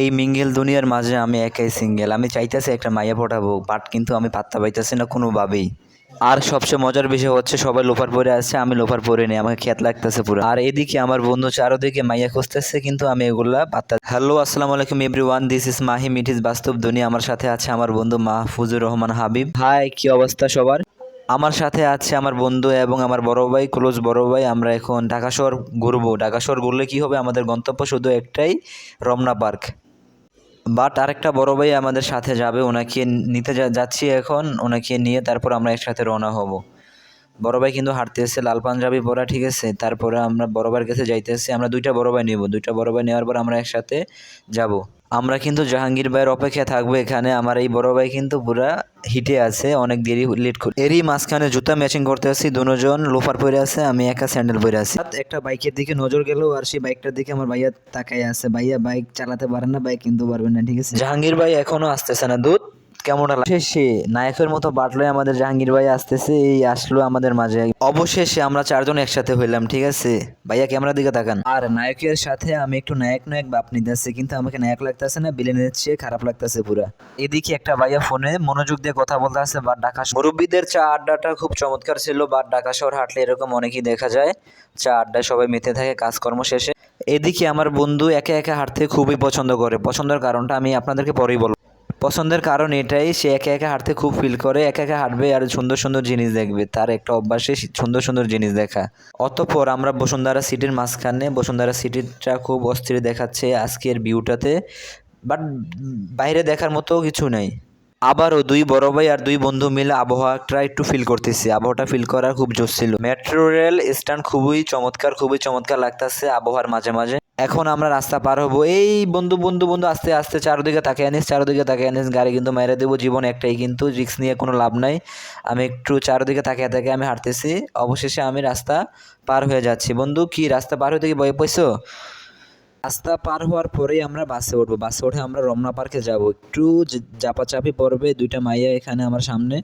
এই মিঙ্গেল দুনিয়ার মাঝে আমি একাই সিঙ্গেল আমি চাইতেছি একটা মাইয়া পটাবো বাট কিন্তু আমি পাত্তা পাইতেছি না কোনোভাবেই। আর সবচেয়ে মজার বিষয় হচ্ছে সবাই লোফার পরে আছে, আমি লোফার পরে নেই, আমাকে খেত লাগতেছে পুরো। আর এদিকে আমার বন্ধু চারোদিকে মাইয়া খুঁজতেছে, কিন্তু আমি এগুলা পাত্তা হ্যালো আসসালামু আলাইকুম everyone this is Mahi মিঠিস বাস্তব দুনিয়া। আমার সাথে আছে আমার বন্ধু মাহফুজুর রহমান হাবিব। হাই কি অবস্থা সবার? আমার সাথে আছে আমার বন্ধু এবং আমার বড় ভাই ক্লোজ বড় ভাই। আমরা এখন ঢাকা শহর ঘুরবো। ঢাকা শহর ঘুরলে কি হবে? আমাদের গন্তব্য শুধু একটাই, রমনা পার্ক। বাট আরেকটা বড় ভাই আমাদের সাথে যাবে, ওনাকে নিতে যাচ্ছি এখন, ওনাকে নিয়ে তারপর আমরা একসাথে রওনা হব। বড় ভাই কিন্তু হাঁটতেছে লাল পাঞ্জাবি পরা, ঠিক আছে? তারপরে আমরা বড় ভাইয়ের কাছে যাইতেছি আমরা দুইটা বড় ভাই নিব। দুইটা বড় ভাই নেওয়ার পর আমরা একসাথে যাব। আমরা কিন্তু জাহাঙ্গীর ভাইয়ের অপেক্ষা থাকব এখানে। আমার এই বড় ভাই কিন্তু পুরা হিটে আছে, অনেক দেরি লেট করে এরই মাঝখানে জুতা ম্যাচিং করতে আসি দুজন লোফার পরে আছে, আমি একা স্যান্ডেল পরে আছি। একটা বাইকের দিকে নজর গেল আর সেই বাইকটার দিকে আমার ভাইয়া তাকাই আছে। ভাইয়া বাইক চালাতে পারে না, বাইক কিন্তু পারবে না, ঠিক আছে? জাহাঙ্গীর ভাই এখনও আসতেছে না, দুধ? কেমন শেষে নায়কের মতো বাটলোয় আমাদের জাহাঙ্গীর ভাই আসতেছে, এই আসলো আমাদের মাঝে অবশেষে আমরা চারজন একসাথে হইলাম, ঠিক আছে? ভাইয়া, ক্যামেরার দিকে তাকান। আর নায়কের সাথে আমি একটু নায়ক নায়ক বাপ নিতেছি, কিন্তু আমাকে নায়ক লাগতেছে না বিলেনের চেয়ে খারাপ লাগতেছে পুরা। এদিকে একটা ভাইয়া ফোনে মনোযোগ দিয়ে কথা বলতে আছে বা ঢাকা মুরব্বীদের চা আড্ডাটা খুব চমৎকার ছিল বা ঢাকা শহর হাঁটলে এরকম অনেকেই দেখা যায়। চা আড্ডায় সবাই মেতে থাকে, কাজকর্ম শেষে। এদিকে আমার বন্ধু একে একা হাঁটতে খুবই পছন্দ করে। পছন্দের কারণটা আমি আপনাদেরকে পরেই বলব। পছন্দের কারণ এটাই, সে একা একা হাঁটতে খুব ফিল করে, একা একা হাঁটবে আর সুন্দর সুন্দর জিনিস দেখবে, তার একটা অভ্যাসে সুন্দর সুন্দর জিনিস দেখা। অতঃপর আমরা বসুন্ধরা সিটির মাঝখানে, বসুন্ধরা সিটিটা খুব অস্থির দেখাচ্ছে আজকের ভিউটাতে বাট বাইরে দেখার মতো কিছু নাই। আবারও দুই বড় ভাই আর দুই বন্ধু মিলে আবহাওয়াটা একটু ফিল করতেছি, আবহাওয়াটা ফিল করার খুব জোর ছিল। মেট্রো রেল স্ট্যান্ড খুবই চমৎকার খুবই চমৎকার লাগতেছে আবহাওয়ার মাঝে মাঝে। এখন আমরা রাস্তা পার হব। এই বন্ধু বন্ধু বন্ধু আস্তে আস্তে চারদিকে তাকে আনিস চারদিকে তাকে আনিস গাড়ি কিন্তু মেরে দেবো জীবন একটাই কিন্তু রিক্স নিয়ে কোনো লাভ নাই। আমি একটু চারদিকে তাকিয়ে তাকিয়ে আমি হাঁটতেছি, অবশেষে আমি রাস্তা পার হয়ে যাচ্ছি। বন্ধু, কি রাস্তা পার হতে কি ভয় পাইছো? রাস্তা পার হওয়ার পরেই আমরা বাসে উঠবো। বাসে উঠে আমরা রমনা পার্কে যাব। একটু চাপাচাপি পড়বে দুইটা মাইয়া এখানে আমার সামনে।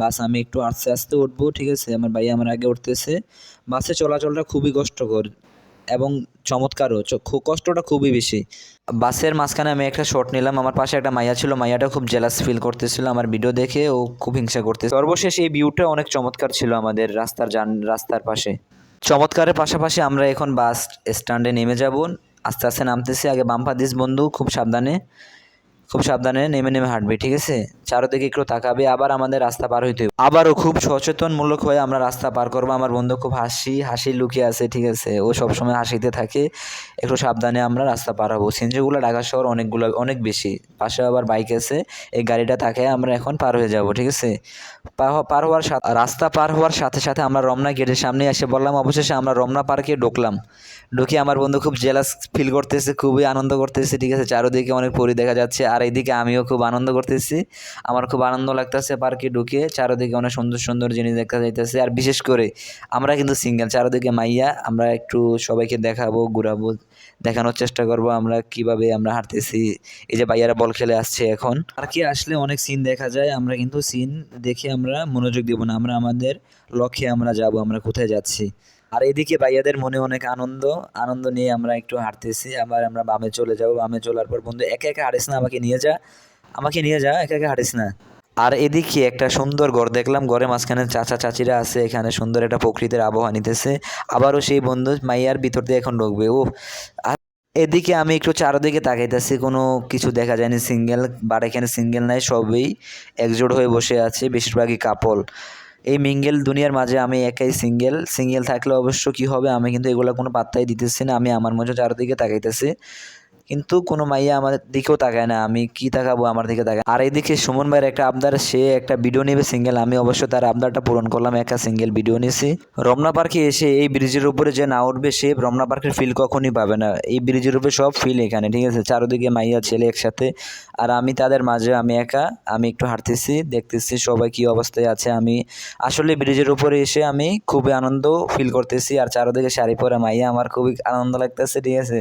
বাস আমি একটু আস্তে আস্তে উঠবো, ঠিক আছে? আমার ভাইয়া আমার আগে উঠতেছে। বাসে চলাচলটা খুবই কষ্টকর। এবং চমৎকারও খুব কষ্টটা খুবই বেশি। বাসের মাঝখানে আমি একটা শট নিলাম। আমার পাশে একটা মাইয়া ছিল। মাইয়াটা খুব জেলাস ফিল করতেছিল। আমার ভিডিও দেখে ও খুব হিংসা করতে সর্বশেষ এই ভিউটা অনেক চমৎকার ছিল আমাদের রাস্তার যান রাস্তার পাশে। চমৎকারের পাশাপাশি আমরা এখন বাস স্ট্যান্ডে নেমে যাব। আস্তে আস্তে নামতেছি। আগে বাম্পা দিস বন্ধু, খুব সাবধানে। খুব সাবধানে নেমে নেমে হাঁটবে, ঠিক আছে? চারোদিকে একটু তাকাবে, আবার আমাদের রাস্তা পার হইতে হবে। আবারও খুব সচেতনমূলক হয়ে আমরা রাস্তা পার করব। আমার বন্ধু খুব হাসি হাসি লুকিয়ে আছে, ঠিক আছে? ও সবসময় হাসিতে থাকে। একটু সাবধানে আমরা রাস্তা পার হব। সিনজিগুলো ঢাকা শহর অনেকগুলো, অনেক বেশি। পাশে আবার বাইক আছে। এই গাড়িটা তাকে আমরা এখন পার হয়ে যাব, ঠিক আছে? পার হওয়া- পার হওয়ার রাস্তা পার হওয়ার সাথে সাথে আমরা রমনা গেটের সামনে এসে বললাম, অবশেষে আমরা রমনা পার্কে ঢুকলাম। ঢুকে আমার বন্ধু খুব জেলাস ফিল করতেছে, খুবই আনন্দ করতেছে, ঠিক আছে? চারোদিকে অনেক পরি দেখা যাচ্ছে। আর এইদিকে আমিও খুব আনন্দ করতেছি। আমার খুব আনন্দ লাগতেছে পার্কে ঢুকে, চারোদিকে অনেক সুন্দর সুন্দর জিনিস দেখা যাইতেছে। আর বিশেষ করে আমরা কিন্তু সিঙ্গেল, চারোদিকে মাইয়া, আমরা একটু সবাইকে দেখাবো, ঘুরাবো, দেখানোর চেষ্টা করব আমরা কীভাবে আমরা হাঁটতেছি। এই যে ভাইয়ারা বল খেলে আসছে এখন। আর কি আসলে অনেক সিন দেখা যায়, আমরা কিন্তু সিন দেখে আমরা মনোযোগ দিব না। আমরা আমাদের লক্ষ্যে আমরা যাব, আমরা কোথায় যাচ্ছি। আর এদিকে ভাইয়াদের মনে অনেক আনন্দ আনন্দ নিয়ে আমরা একটু হাঁটতেছি, আবার আমরা বামে চলে যাব। বামে চলার পর বন্ধু, একে একা হাঁটিস না, আমাকে নিয়ে যা, আমাকে নিয়ে যা, একা একা হাঁটিস না। আর এদিকে একটা সুন্দর ঘর দেখলাম, ঘরের মাঝখানে চাচা চাচিরা আছে, এখানে সুন্দর একটা প্রকৃতির আবহাওয়া নিতেছে। আবারও সেই বন্ধু, মাইয়ার ভিতর দিয়ে এখন ঢুকবে ও আর এদিকে আমি একটু চারদিকে তাকাইতেছি, কোনো কিছু দেখা যায়নি, সিঙ্গেল বাট এখানে সিঙ্গেল নাই, সবই একজোট হয়ে বসে আছে, বেশিরভাগই কাপল এই মিঙ্গেল দুনিয়ার মাঝে আমি একাই সিঙ্গেল সিঙ্গেল থাকলে অবশ্য কি হবে? আমি কিন্তু এগুলো কোনো পাত্তাই দিতেছি না। আমি আমার মধ্যে চারদিকে তাকাইতেছি। কিন্তু কোনো মাইয়া আমার দিকেও তাকায় না, আমি কি তাকাবো আমার দিকে তাকায় আর এইদিকে সুমন ভাইয়ের একটা আবদার, সে একটা ভিডিও নেবে সিঙ্গেল আমি অবশ্য তার আবদারটা পূরণ করলাম, একা সিঙ্গেল ভিডিও নিয়েছি রমনা পার্কে এসে এই ব্রিজের উপরে যে না উঠবে, সে রমনা পার্কের ফিল কখনই পাবে না। এই ব্রিজের উপরে সব ফিল এখানে, ঠিক আছে? চারোদিকে মাইয়া, ছেলে একসাথে। আর আমি তাদের মাঝে, আমি একা, আমি একটু হাঁটতেছি, দেখতেছি সবাই কি অবস্থায় আছে, আমি আসলে ব্রিজের উপরে এসে আমি খুবই আনন্দ ফিল করতেছি। আর চারোদিকে শাড়ি পরা মাইয়া, আমার খুবই আনন্দ লাগতেছে, ঠিক আছে?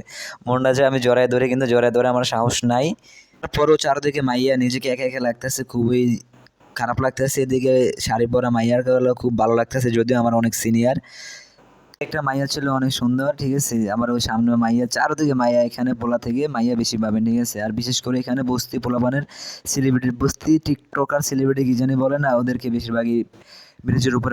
মনটা যে আমি জড়ায় ধরে কিন্তু জোরে ধরে আমার সাহস নাই। তারপরও চারদিকে মাইয়া নিজেকে একা একা লাগতেছে, খুবই খারাপ লাগতেছে। এদিকে শাড়ি পরা মাইয়ারগুলো খুব ভালো লাগতেছে, যদিও আমার অনেক সিনিয়র একটা মাইয়া ছিল অনেক সুন্দর, ঠিক আছে? আমার ওই সামনে মাইয়া, চারদিকে মাইয়া এখানে পোলা থেকে মাইয়া বেশি পাবেন ঠিক আছে? আর বিশেষ করে এখানে বস্তি পোলাপানের সেলিব্রিটি বস্তি টিকটকার সেলিব্রিটি কি জানি বলে না, ওদেরকে বেশিরভাগই ব্রিজের উপরে